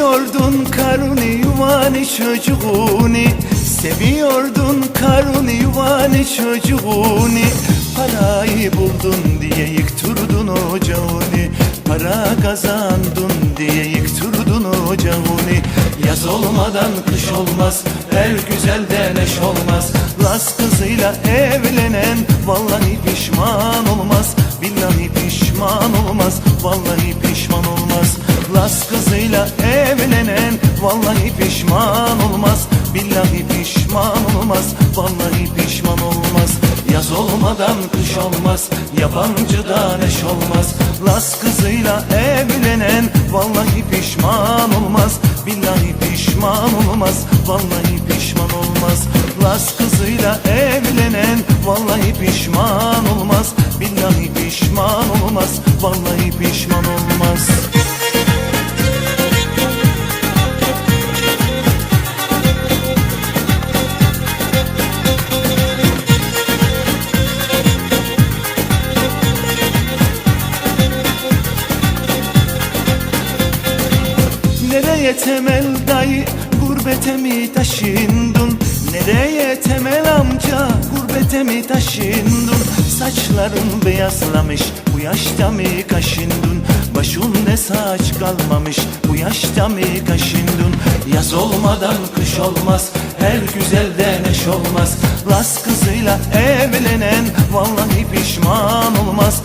Seviyordun karını yuvanı çocuğunu. Seviyordun karını yuvanı çocuğunu. Parayı buldun diye yıktırdın ocağını Para kazandın diye yıktırdın ocağını Yaz olmadan kış olmaz Her güzelden eş olmaz. Las kızıyla evlenen Vallahi pişman olmaz. Billahi pişman olmaz Vallahi pişman olmaz. Las kızıyla evlenen Vallahi pişman olmaz. Billahi pişman olmaz Vallahi pişman olmaz. Yaz olmadan kış olmaz Yabancıdan eş olmaz. Las kızıyla evlenen Vallahi pişman olmaz. Billahi pişman olmaz Vallahi pişman olmaz. Las kızıyla evlenen Vallahi pişman olmaz. Billahi pişman olmaz Vallahi pişman olmaz Nereye temel dayı gurbete mi taşındın? Nereye temel amca gurbete mi taşındın? Saçların beyazlamış bu yaşta mı kaşındın? Başında saç kalmamış bu yaşta mı kaşındın? Yaz olmadan kış olmaz her güzelden eş olmaz. Las kızıyla evlenen vallahi pişman olmaz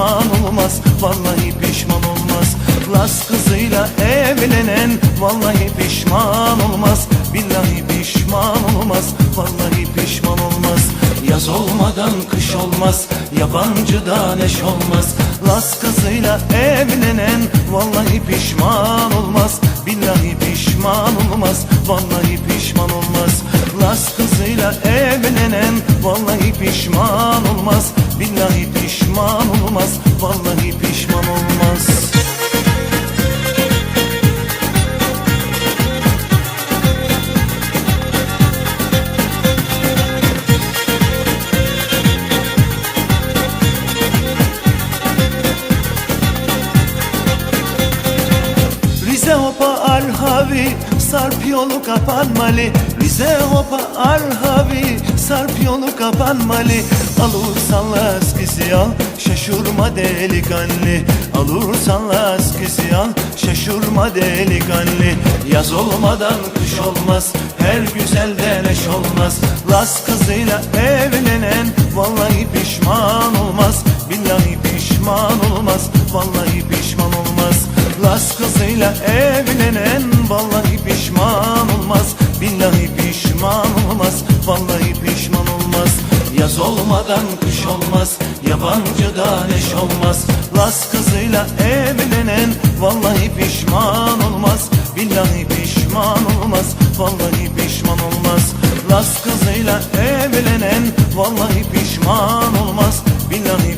pişman olmaz vallahi pişman olmaz. Las kızıyla evlenen vallahi pişman olmaz. Billahi pişman olmaz vallahi pişman olmaz. Yaz olmadan kış olmaz yabancıdan eş olmaz. Las kızıyla evlenen vallahi pişman olmaz. Billahi pişman olmaz vallahi pişman Las kızıyla evlenen vallahi pişman olmaz. Billahi pişman olmaz vallahi pişman olmaz. Rize hopa arhavi sarp yolu kapanmalı Rize hopa arhavi sarp yolu kapanmalı Alursan las kızı al şaşırma delikanlı. Alursan las kızı al şaşırma delikanlı. Yaz olmadan kış olmaz her güzelden eş olmaz. Las kızıyla evlenen vallahi pişman olmaz. Billahi pişman olmaz vallahi pişman olmaz. Las kızıyla evlenen vallahi pişman olmaz Billahi pişman olmaz vallahi pişman olmaz. Yaz olmadan kış olmaz yabancıdan eş olmaz. Las kızıyla evlenen vallahi pişman olmaz. Billahi pişman olmaz vallahi pişman olmaz. Las kızıyla evlenen vallahi pişman olmaz. Billahi